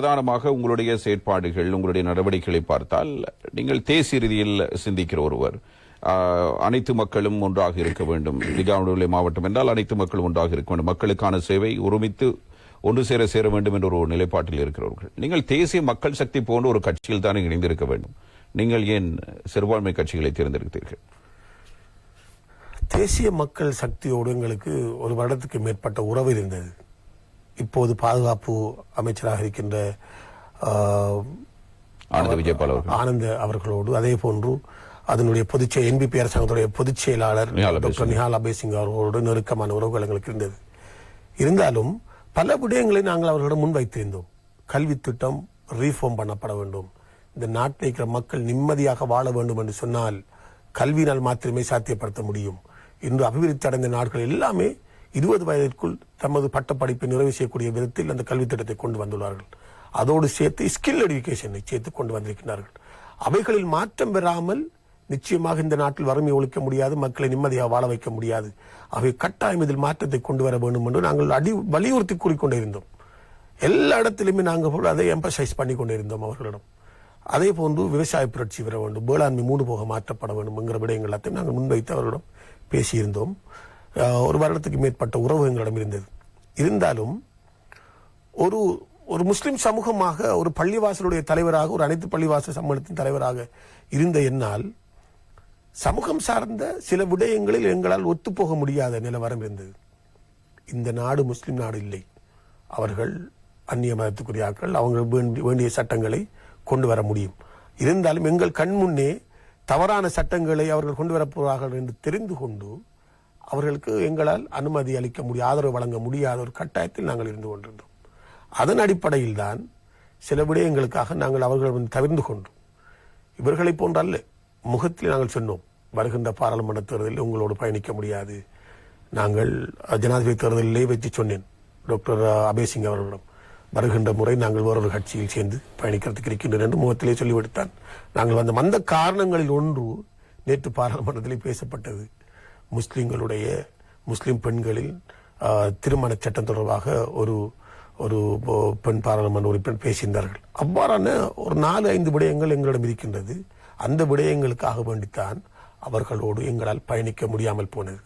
பிரதானமாக உங்களுடைய செயற்பாடுகள் உங்களுடைய நடவடிக்கைகளை பார்த்தால் நீங்கள் தேசிய ரீதியில் சிந்திக்கிற ஒருவர் அனைத்து மக்களும் ஒன்றாக இருக்க வேண்டும். திகாவுடைய மாவட்டம் என்றால் அனைத்து மக்களும் ஒன்றாக இருக்க வேண்டும். மக்களுக்கான சேவை ஒருமித்து ஒன்று சேர சேர வேண்டும் என்ற ஒரு நிலைப்பாட்டில் இருக்கிறவர்கள். நீங்கள் தேசிய மக்கள் சக்தி போன்ற ஒரு கட்சியில் தானே இணைந்திருக்க வேண்டும். நீங்கள் ஏன் சிறுபான்மை கட்சிகளை தேர்ந்தெடுத்தீர்கள்? தேசிய மக்கள் சக்தியோடு எங்களுக்கு ஒரு வருடத்துக்கு மேற்பட்ட உறவு இருந்தது. இப்போது பாதுகாப்பு அமைச்சராக இருக்கின்ற ஆனந்த விஜயபால் அவர்கள். ஆனந்த அவர்களோடு அதே போன்று அதனுடைய பொதுச் செயல் என்பிபி அரசாங்கத்துடைய பொதுச் செயலாளர் டாக்டர் நிஹால் அபேசிங் அவர்களோடு நெருக்கமான உறவுகள் எங்களுக்கு இருந்தது. இருந்தாலும் பல விடயங்களை நாங்கள் அவர்களிடம் முன்வைத்திருந்தோம். கல்வி திட்டம் ரீஃபார்ம் பண்ணப்பட வேண்டும். இந்த நாட்டில் இருக்கிற மக்கள் நிம்மதியாக வாழ வேண்டும் என்று சொன்னால் கல்வியினால் மாத்திரமே சாத்தியப்படுத்த முடியும். இன்று அபிவிருத்தி அடைந்த நாடுகள் எல்லாமே இருபது வயதிற்குள் தமது பட்டப்படிப்பை நிறைவு செய்யக்கூடிய விதத்தில் அந்த கல்வி திட்டத்தை கொண்டு வந்துள்ளார்கள். அதோடு சேர்த்து ஸ்கில் எடுக்கேஷனை சேர்த்து கொண்டு வந்திருக்கிறார்கள். அவைகளில் மாற்றம் பெறாமல் நிச்சயமாக இந்த நாட்டில் வறுமை ஒழிக்க முடியாது மக்களை நிம்மதியாக வாழ வைக்க முடியாது. அவை கட்டாயம் இதில் மாற்றத்தை கொண்டு வர வேண்டும் என்று நாங்கள் அடி வலியுறுத்தி கூறிக்கொண்டே இருந்தோம் எல்லா இடத்திலுமே நாங்கள் அதை எம்பசைஸ் பண்ணி கொண்டே இருந்தோம் அவர்களிடம். அதே போன்று விவசாய புரட்சி வர வேண்டும் வேளாண்மை மூடு போக மாற்றப்பட வேண்டும் என்கிற விடயங்கள் எல்லாத்தையும் நாங்கள் முன்வைத்து அவர்களிடம் பேசியிருந்தோம். ஒரு வருடத்துக்கு மேற்பட்ட உறவு எங்களிடம் இருந்தது. இருந்தாலும் ஒரு ஒரு முஸ்லிம் சமூகமாக ஒரு பள்ளிவாசலுடைய தலைவராக ஒரு அனைத்து பள்ளிவாசல் சம்மேளனத்தின் தலைவராக இருந்த என்னால் சமூகம் சார்ந்த சில விடயங்களில் எங்களால் ஒத்துப்போக முடியாத நிலவரம் இருந்தது. இந்த நாடு முஸ்லிம் நாடு இல்லை. அவர்கள் அந்நிய மதத்துக்குரிய ஆட்கள் அவங்க வேண்டி- வேண்டிய சட்டங்களை கொண்டு வர முடியும். இருந்தாலும் எங்கள் கண் முன்னே தவறான சட்டங்களை அவர்கள் கொண்டு வரப்போகிறார்கள் என்று தெரிந்து கொண்டு அவர்களுக்கு எங்களால் அனுமதி அளிக்க முடியும் ஆதரவு வழங்க முடியாத ஒரு கட்டாயத்தில் நாங்கள் இருந்து கொண்டிருந்தோம். அதன் அடிப்படையில் தான் சில விடயங்களுக்காக நாங்கள் அவர்களிடம் தவிர்ந்து கொண்டோம். இவர்களை போன்ற அல்ல முகத்தில் நாங்கள் சொன்னோம் வருகின்ற பாராளுமன்ற தேர்தலில் உங்களோடு பயணிக்க முடியாது. நாங்கள் ஜனாதிபதி தேர்தலிலே வச்சு சொன்னேன் டாக்டர் அபேசிங் அவர்களிடம். வருகின்ற முறை நாங்கள் வேறொரு கட்சியில் சேர்ந்து பயணிக்கிறதுக்கு இருக்கின்றன என்று முகத்திலே சொல்லிவிடுத்தான். நாங்கள் வந்த அந்த காரணங்களில் ஒன்று நேற்று பாராளுமன்றத்தில் பேசப்பட்டது. முஸ்லீம்களுடைய முஸ்லீம் பெண்களில் திருமண சட்டம் தொடர்பாக ஒரு ஒரு பெண் பாராளுமன்ற உறுப்பினர் பேசியிருந்தார்கள். அவ்வாறான ஒரு நாலு ஐந்து விடயங்கள் எங்களிடம் இருக்கின்றது. அந்த விடயங்களுக்காக வேண்டித்தான் அவர்களோடு எங்களால் பயணிக்க முடியாமல் போனது.